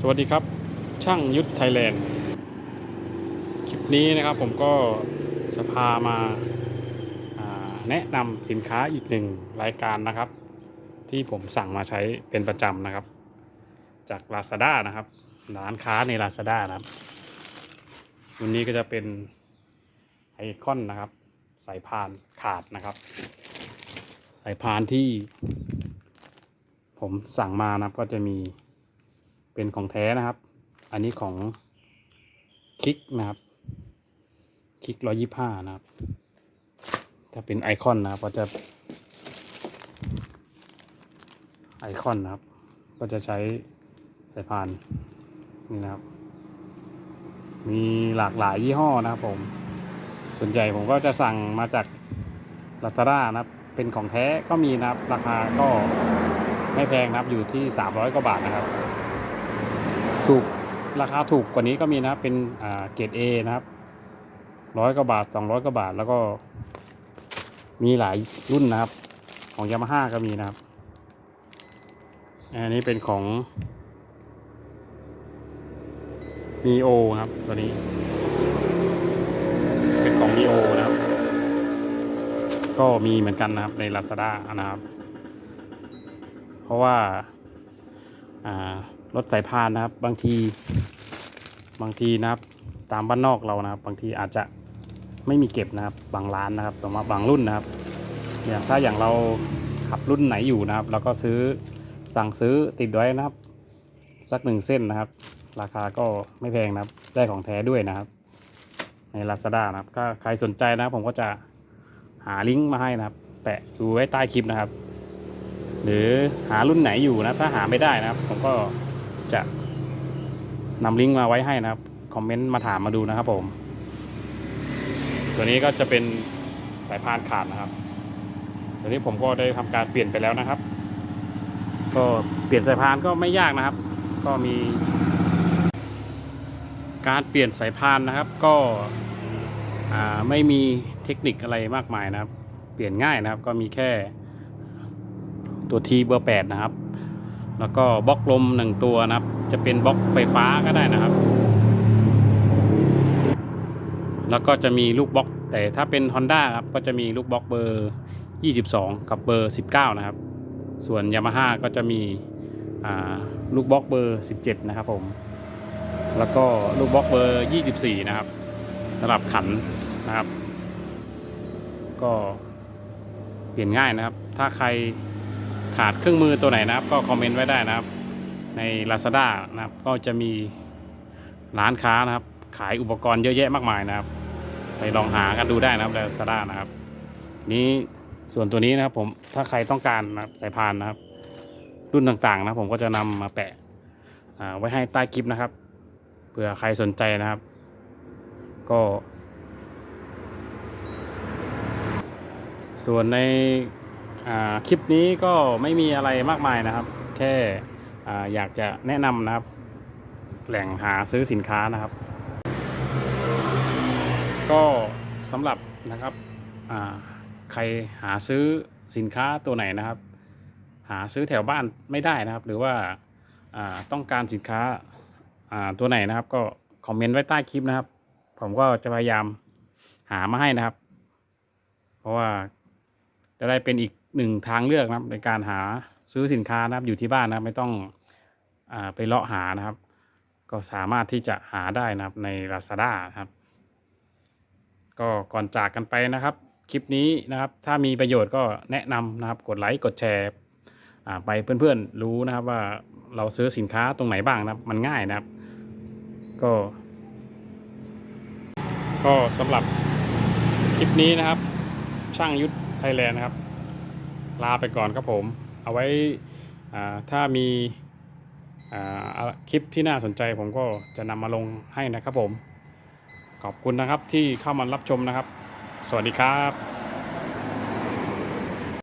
สวัสดีครับ ช่างยุทธไทยแลนด์ คลิปนี้นะครับผมก็จะพามาาแนะนำสินค้าอีกหนึ่งรายการนะครับ ที่ผมสั่งมาใช้เป็นประจำนะครับ จาก Lazada นะครับร้านค้าใน Lazada นะครับ วันนี้ก็จะเป็นไอคอนนะครับ สายพานขาดนะครับ สายพานที่ผมสั่งมานะครับก็จะมี เป็นของแท้นะครับ อันนี้ของคลิกนะครับคลิกร้อยี่ห้านะครับ ถ้าเป็นไอคอนนะครับก็จะไอคอนนะครับ ก็จะใช้สายพานนี่นะครับ มีหลากหลายยี่ห้อนะครับผม ส่วนใหญ่ผมก็จะสั่งมาจาก Lazada นะครับ เป็นของแท้ก็มีนะครับ ราคาก็ไม่แพงนะครับ อยู่ที่ 300 กว่าบาทนะครับ ถูกราคาถูกกว่านี้ก็มีนะครับเป็นอ่าเกรด A นะครับร้อยกว่าบาท200กว่าบาทแล้วก็ มีหลายรุ่นนะครับ ของยามาฮ่าก็มีนะครับอันนี้เป็นของ n ีโอครับตัวนี้ เป็นของ n ีโอนะครับ ก็มีเหมือนกันนะครับใน Lazada นะครับ เพราะว่า รถสายพานนะครับ บางทีบางทีนะครับ ตามบ้านนอกเรานะครับ บางทีอาจจะไม่มีเก็บนะครับ บางร้านนะครับแต่ว่าบางรุ่นนะครับอย่างถ้าอย่างเราขับรุ่นไหนอยู่นะครับเราก็ซื้อสั่งซื้อติดไว้นะครับ สักหนึ่งเส้นนะครับ ราคาก็ไม่แพงนะครับ ได้ของแท้ด้วยนะครับใน Lazada นะครับถ้าใครสนใจนะครับผมก็จะหาลิงก์มาให้นะครับ แปะอยู่ไว้ใต้คลิปนะครับ หรือหารุ่นไหนอยู่นะ ถ้าหาไม่ได้นะครับ ผมก็จะนำลิงก์มาไว้ให้นะครับ คอมเมนต์มาถามมาดูนะครับผม ตัวนี้ก็จะเป็นสายพานขาดนะครับ ตัวนี้ผมก็ได้ทำการเปลี่ยนไปแล้วนะครับ ก็เปลี่ยนสายพานก็ไม่ยากนะครับ ก็มี การเปลี่ยนสายพานนะครับ ก็ไม่มีเทคนิคอะไรมากมายนะครับ เปลี่ยนง่ายนะครับ ก็มีแค่ ตัว T เบอร์ 8 นะครับ แล้วก็บล็อกลมหนึ่งตัวนะครับ จะเป็นบล็อกไฟฟ้าก็ได้นะครับ แล้วก็จะมีลูกบล็อก แต่ถ้าเป็น Honda ครับก็จะมีลูกบล็อกเบอร์ 22 กับเบอร์ 19 นะครับ ส่วน Yamaha ก็จะมีลูกบล็อกเบอร์ 17 นะครับผม แล้วก็ลูกบล็อกเบอร์ 24 นะครับสำหรับขันนะครับ ก็เปลี่ยนง่ายนะครับ ถ้าใคร ขาดเครื่องมือตัวไหนนะครับ ก็คอมเมนต์ไว้ได้นะครับ ใน Lazada นะครับ ก็จะมีร้านค้านะครับ ขายอุปกรณ์เยอะแยะมากมายนะครับ ไปลองหากันดูได้นะครับ Lazada นะครับ นี้ส่วนตัวนี้นะครับผมถ้าใครต้องการนะครับสายพานนะครับ รุ่นต่างๆนะผมก็จะนำมาแปะไว้ให้ใต้คลิปนะครับเผื่อใครสนใจนะครับ ก็ ส่วนใน คลิปนี้ก็ไม่มีอะไรมากมายนะครับ แค่อ่อยากจะแนะนำนะครับ แหล่งหาซื้อสินค้านะครับ ก็สำหรับนะครับใครหาซื้อสินค้าตัวไหนนะครับ หาซื้อแถวบ้านไม่ได้นะครับ หรือว่าต้องการสินค้าตัวไหนนะครับ ก็คอมเมนต์ไว้ใต้คลิปนะครับ ผมก็จะพยายามหามาให้นะครับ เพราะว่าจะได้เป็นอีก หนึ่งทางเลือกนะครับในการหาซื้อสินค้านะครับอยู่ที่บ้านนะครับไม่ต้องอไปเลาะหานะครับ ก็สามารถที่จะหาได้นะครับใน Lazada นะครับ ก็ก่อนจากกันไปนะครับ คลิปนี้นะครับ ถ้ามีประโยชน์ก็แนะนำนะครับ กดไลค์กดแชร์ไปเพื่อนๆรู้นะครับว่าเราซื้อสินค้าตรงไหนบ้างนะครับ มันง่ายนะครับ ก็ ก็สำหรับคลิปนี้นะครับ ช่างยุทธไทยแลนด์นะครับ ลาไปก่อนครับผม เอาไว้ถ้ามีคลิปที่น่าสนใจผมก็จะนำมาลงให้นะครับผม ขอบคุณนะครับที่เข้ามารับชมนะครับ สวัสดีครับ